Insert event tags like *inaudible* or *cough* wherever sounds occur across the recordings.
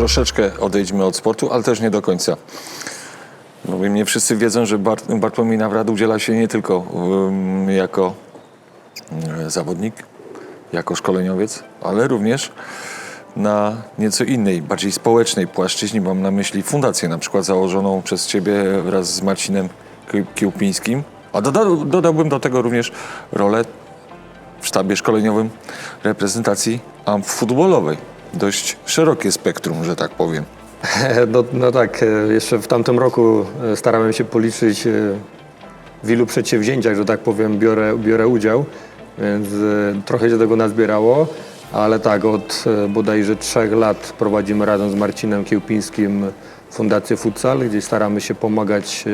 troszeczkę odejdźmy od sportu, ale też nie do końca. Bowiem nie wszyscy wiedzą, że Bart, Bartłomiej Nawrat udziela się nie tylko ym, jako y, zawodnik, jako szkoleniowiec, ale również na nieco innej, bardziej społecznej płaszczyźnie. Mam na myśli fundację na przykład założoną przez Ciebie wraz z Marcinem Ki- Kiełpińskim. A doda, dodałbym do tego również rolę w sztabie szkoleniowym reprezentacji AMP futbolowej. Dość szerokie spektrum, że tak powiem. *laughs* No, no tak, e, jeszcze w tamtym roku e, starałem się policzyć e, w ilu przedsięwzięciach, że tak powiem, biorę, biorę udział, więc trochę się tego nazbierało, ale tak, od bodajże trzech lat prowadzimy razem z Marcinem Kiełpińskim Fundację Futsal, gdzie staramy się pomagać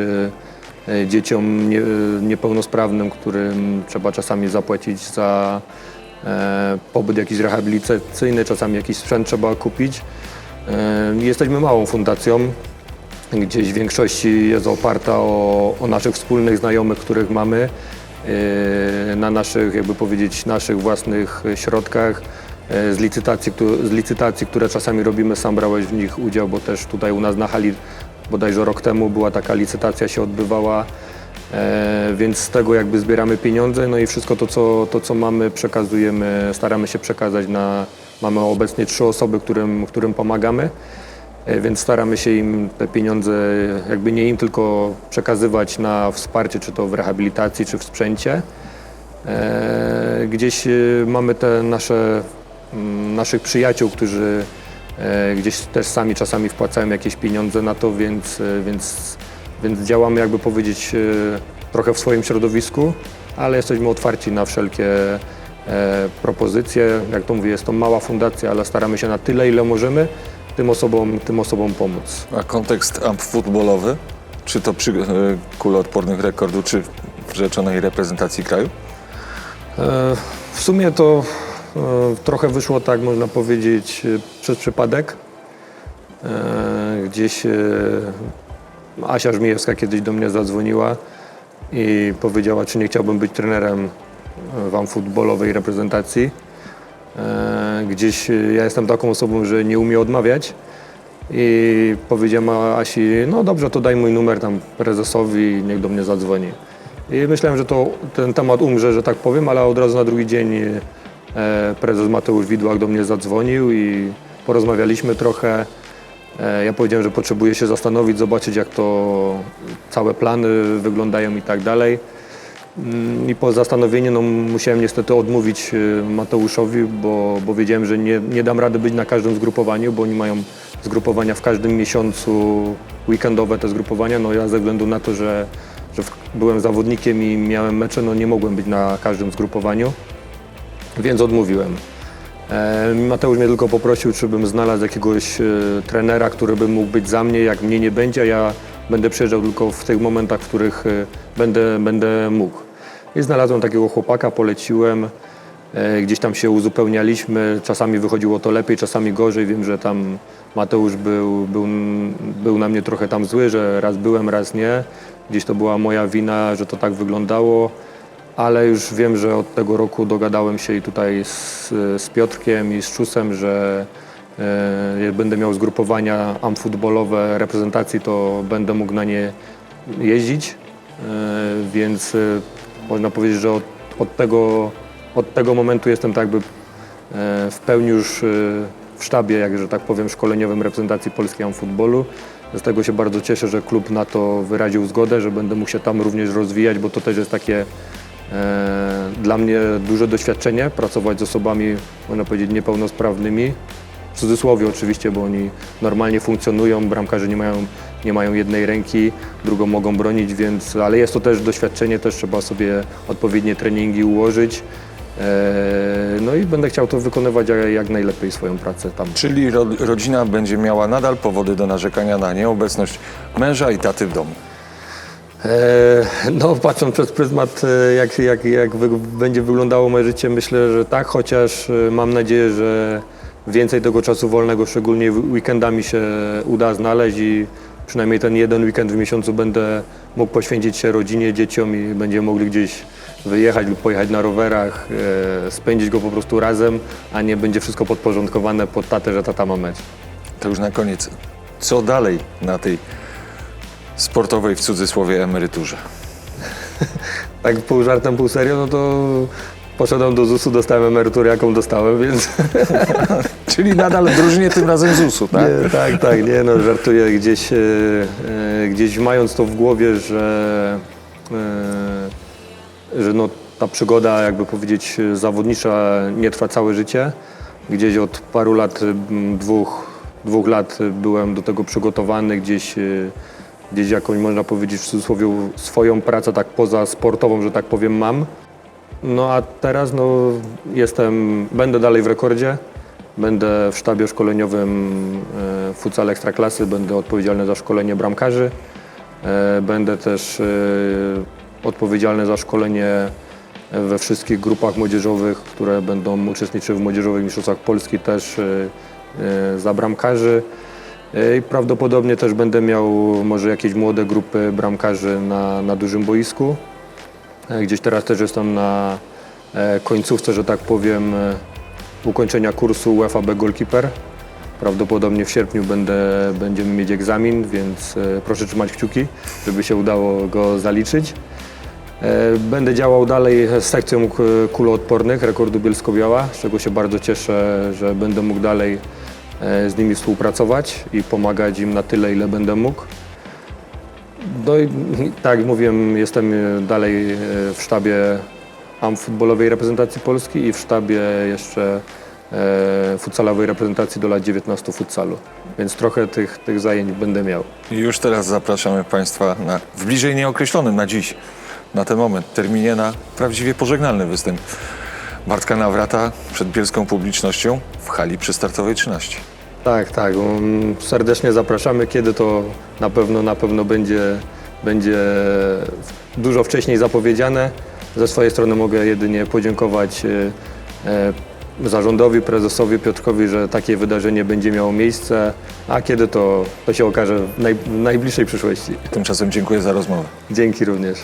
dzieciom nie, niepełnosprawnym, którym trzeba czasami zapłacić za pobyt jakiś rehabilitacyjny, czasami jakiś sprzęt trzeba kupić. E, Jesteśmy małą fundacją, gdzieś w większości jest oparta o, o naszych wspólnych znajomych, których mamy, e, na naszych, jakby powiedzieć, naszych własnych środkach. E, Z licytacji, z licytacji, które czasami robimy, sam brałeś w nich udział, bo też tutaj u nas na hali bodajże rok temu była taka licytacja, się odbywała. E, więc z tego jakby zbieramy pieniądze, no i wszystko to co, to, co mamy, przekazujemy, staramy się przekazać na. Mamy obecnie trzy osoby, którym, którym pomagamy, e, więc staramy się im te pieniądze, jakby nie im, tylko przekazywać na wsparcie, czy to w rehabilitacji, czy w sprzęcie. E, Gdzieś mamy te nasze, mm, naszych przyjaciół, którzy gdzieś też sami czasami wpłacają jakieś pieniądze na to, więc, więc, więc działamy, jakby powiedzieć, e, trochę w swoim środowisku, ale jesteśmy otwarci na wszelkie e, propozycje. Jak to mówię, jest to mała fundacja, ale staramy się na tyle, ile możemy tym osobom, tym osobom pomóc. A kontekst AMP futbolowy, czy to przy e, kuloodpornych rekordu, czy w rzeczonej reprezentacji kraju? W sumie to trochę wyszło tak, można powiedzieć, przez przypadek. Gdzieś Asia Żmijewska kiedyś do mnie zadzwoniła i powiedziała, czy nie chciałbym być trenerem e, wam futbolowej reprezentacji. E, Gdzieś e, ja jestem taką osobą, że nie umie odmawiać. I powiedziałem Asi, no dobrze, to daj mój numer tam prezesowi, niech do mnie zadzwoni. I myślałem, że to ten temat umrze, że tak powiem, ale od razu na drugi dzień prezes Mateusz Widłak do mnie zadzwonił i porozmawialiśmy trochę. E, ja powiedziałem, że potrzebuję się zastanowić, zobaczyć jak to całe plany wyglądają i tak dalej. Mm, I po zastanowieniu no, musiałem niestety odmówić e, Mateuszowi, bo, bo wiedziałem, że nie, nie dam rady być na każdym zgrupowaniu, bo oni mają zgrupowania w każdym miesiącu, weekendowe te zgrupowania. No ja ze względu na to, że, że byłem zawodnikiem i miałem mecze, no nie mogłem być na każdym zgrupowaniu, więc odmówiłem. E, Mateusz mnie tylko poprosił, czy bym znalazł jakiegoś e, trenera, który by mógł być za mnie, jak mnie nie będzie, ja będę przyjeżdżał tylko w tych momentach, w których e, będę, będę mógł. I znalazłem takiego chłopaka, poleciłem, gdzieś tam się uzupełnialiśmy, czasami wychodziło to lepiej, czasami gorzej. Wiem, że tam Mateusz był, był, był na mnie trochę tam zły, że raz byłem, raz nie. Gdzieś to była moja wina, że to tak wyglądało ale już wiem, że od tego roku dogadałem się i tutaj z, z Piotrkiem i z Czusem, że e, będę miał zgrupowania amfutbolowe reprezentacji, to będę mógł na nie jeździć, e, więc e, można powiedzieć, że od, od, tego, od tego momentu jestem tak jakby e, w pełni już e, w sztabie, jak że tak powiem, szkoleniowym reprezentacji polskiej amfutbolu. Z tego się bardzo cieszę, że klub na to wyraził zgodę, że będę mógł się tam również rozwijać, bo to też jest takie dla mnie duże doświadczenie, pracować z osobami, można powiedzieć, niepełnosprawnymi. W cudzysłowie oczywiście, bo oni normalnie funkcjonują, bramkarze nie mają, nie mają jednej ręki, drugą mogą bronić, więc, ale jest to też doświadczenie, też trzeba sobie odpowiednie treningi ułożyć. E, No i będę chciał to wykonywać jak, najlepiej swoją pracę tam. Czyli ro, rodzina będzie miała nadal powody do narzekania na nieobecność męża i taty w domu. E, No, patrząc przez pryzmat, e, jak, jak, jak będzie wyglądało moje życie, myślę, że tak, chociaż e, mam nadzieję, że więcej tego czasu wolnego, szczególnie weekendami się uda znaleźć i przynajmniej ten jeden weekend w miesiącu będę mógł poświęcić się rodzinie, dzieciom i będziemy mogli gdzieś wyjechać lub pojechać na rowerach, spędzić go po prostu razem, a nie będzie wszystko podporządkowane pod tatę, że tata ma mecz. To już na koniec. Co dalej na tej sportowej w cudzysłowie emeryturze? *laughs* Tak pół żartem, pół serio, no to poszedłem do ZUS-u, dostałem emeryturę, jaką dostałem, więc *laughs* Czyli nadal w drużynie tym razem ZUS-u, tak? Nie, tak, tak, nie no, żartuję gdzieś, e, e, gdzieś mając to w głowie, że, e, że no, ta przygoda, jakby powiedzieć, zawodnicza nie trwa całe życie. Gdzieś od paru lat, dwóch, dwóch lat byłem do tego przygotowany, gdzieś, e, gdzieś jakąś, można powiedzieć w cudzysłowie, swoją pracę tak poza sportową, że tak powiem, mam. No a teraz no, jestem, będę dalej w rekordzie. Będę w sztabie szkoleniowym e, futsal Ekstraklasy, będę odpowiedzialny za szkolenie bramkarzy. E, będę też e, odpowiedzialny za szkolenie we wszystkich grupach młodzieżowych, które będą uczestniczyły w Młodzieżowych Mistrzostwach Polski też za bramkarzy. E, I prawdopodobnie też będę miał może jakieś młode grupy bramkarzy na, na dużym boisku. E, Gdzieś teraz też jestem na e, końcówce, że tak powiem, ukończenia kursu UEFA B Goalkeeper. Prawdopodobnie w sierpniu będę, będziemy mieć egzamin, więc proszę trzymać kciuki, żeby się udało go zaliczyć. Będę działał dalej z sekcją kuloodpornych rekordu Bielsko-Biała, z czego się bardzo cieszę, że będę mógł dalej z nimi współpracować i pomagać im na tyle, ile będę mógł. No i tak jak mówiłem, jestem e, dalej e, w sztabie AM futbolowej reprezentacji Polski i w sztabie jeszcze e, futsalowej reprezentacji do lat 19 futsalu. Więc trochę tych, tych zajęć będę miał. I już teraz zapraszamy Państwa na, w bliżej nieokreślonym na dziś, na ten moment, terminie na prawdziwie pożegnalny występ Bartka Nawrata przed bielską publicznością w hali przystartowej 13. Tak, tak. um, Serdecznie zapraszamy, kiedy to na pewno, na pewno będzie, będzie dużo wcześniej zapowiedziane. Ze swojej strony mogę jedynie podziękować e, e, zarządowi, prezesowi Piotrkowi, że takie wydarzenie będzie miało miejsce, a kiedy to, to się okaże w, naj, w najbliższej przyszłości. Tymczasem dziękuję za rozmowę. Dzięki również.